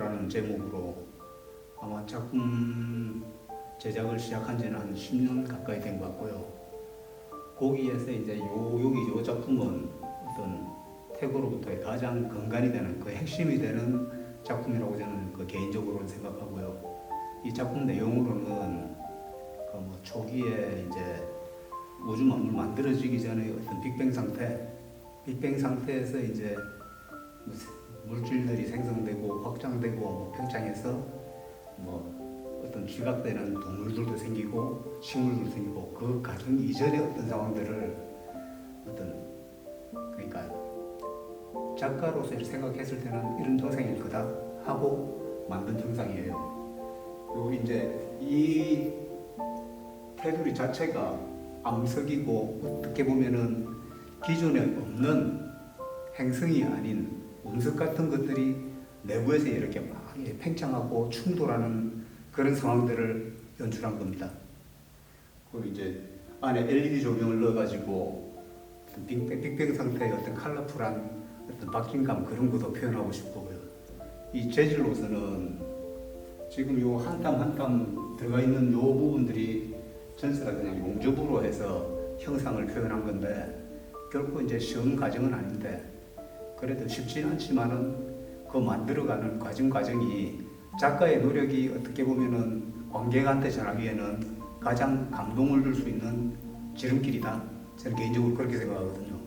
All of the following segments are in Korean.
컬러풀하는 제목으로 아마 작품 제작을 시작한 지는 한 10년 가까이 된 것 같고요. 거기에서 이제 요 여기 요 작품은 어떤 태고로부터의 가장 근간이 되는 그 핵심이 되는 작품이라고 저는 그 개인적으로는 생각하고요. 이 작품 내용으로는 그 뭐 초기에 이제 우주 만물 만들어지기 전에 어떤 빅뱅 상태, 빅뱅 상태에서 이제 물질들이 생성되고 확장되고 뭐 팽창해서 뭐 어떤 지각되는 동물들도 생기고 식물들도 생기고 그 과정 이전의 어떤 상황들을 어떤 그러니까 작가로서 생각했을 때는 이런 형상일 거다 하고 만든 형상이에요. 그리고 이제 이 테두리 자체가 암석이고 어떻게 보면은 기존에 없는 행성이 아닌 운석 같은 것들이 내부에서 이렇게 막 팽창하고 충돌하는 그런 상황들을 연출한 겁니다. 그리고 이제 안에 LED 조명을 넣어가지고 빅뱅, 빅뱅 상태의 어떤 컬러풀한 어떤 박진감 그런 것도 표현하고 싶고요. 이 재질로서는 지금 요 한 땀 한 땀 들어가 있는 요 부분들이 전체가 그냥 용접으로 해서 형상을 표현한 건데 결코 이제 쉬운 과정은 아닌데 그래도 쉽지 않지만은 그 만들어가는 과정 과정이 작가의 노력이 어떻게 보면은 관객한테 전하기에는 가장 감동을 줄 수 있는 지름길이다. 저는 개인적으로 그렇게 생각하거든요.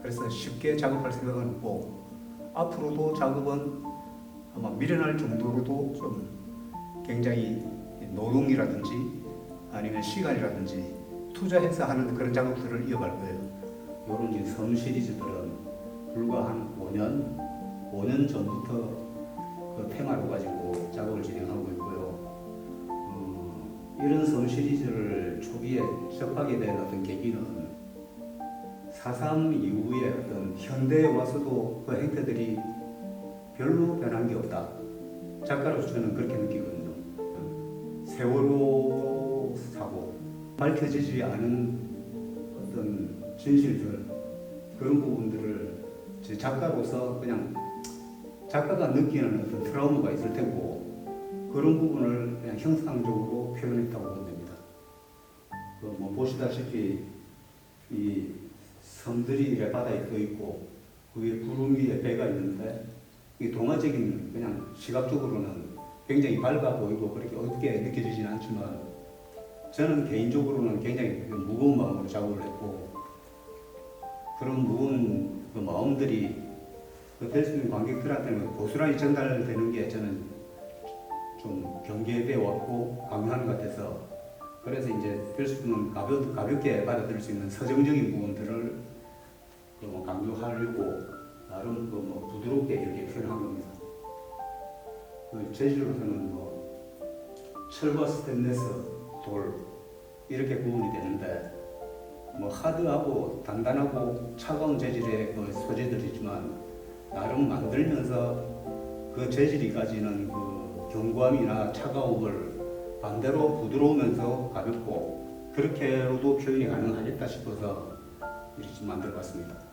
그래서 쉽게 작업할 생각은 없고 앞으로도 작업은 아마 미련할 정도로도 좀 굉장히 노동이라든지 아니면 시간이라든지 투자해서 하는 그런 작업들을 이어갈 거예요. 이런 섬 시리즈들은 불과 한 5년, 5년 전부터 그 테마로 가지고 작업을 진행하고 있고요. 어, 이런 섬 시리즈를 초기에 접하게 된 어떤 계기는 4.3 이후에 어떤 현대에 와서도 그 행태들이 별로 변한 게 없다. 작가로서 저는 그렇게 느끼거든요. 세월호 사고, 밝혀지지 않은 어떤 진실들, 그런 부분들을 제 작가로서 그냥 작가가 느끼는 어떤 트라우마가 있을 테고, 그런 부분을 그냥 형상적으로 표현했다고 보면 됩니다. 그뭐 보시다시피 이 섬들이 이렇게 바다에 떠 있고 그 위에 구름 위에 배가 있는데 이 동화적인 그냥 시각적으로는 굉장히 밝아 보이고 그렇게 어둡게 느껴지진 않지만 저는 개인적으로는 굉장히 그 무거운 마음으로 작업을 했고 그런 무거운 그 마음들이 그 될수 있는 관객들한테는 고스란히 전달되는 게 저는 좀 경계되어 왔고 강요하는 것 같아서 그래서 이제 될 수 있는 가볍, 가볍게 받아들일 수 있는 서정적인 부분들을 그뭐 강조하려고 나름 그뭐 부드럽게 이렇게 표현한 겁니다. 그 재질로서는 뭐 철과 스테인레스, 돌 이렇게 구분이 되는데 뭐 하드하고 단단하고 차가운 재질의 그 소재들이지만 나름 만들면서 그 재질이 가지는 그 견고함이나 차가움을 반대로 부드러우면서 가볍고 그렇게로도 표현이 가능하겠다 싶어서 이렇게 만들어봤습니다.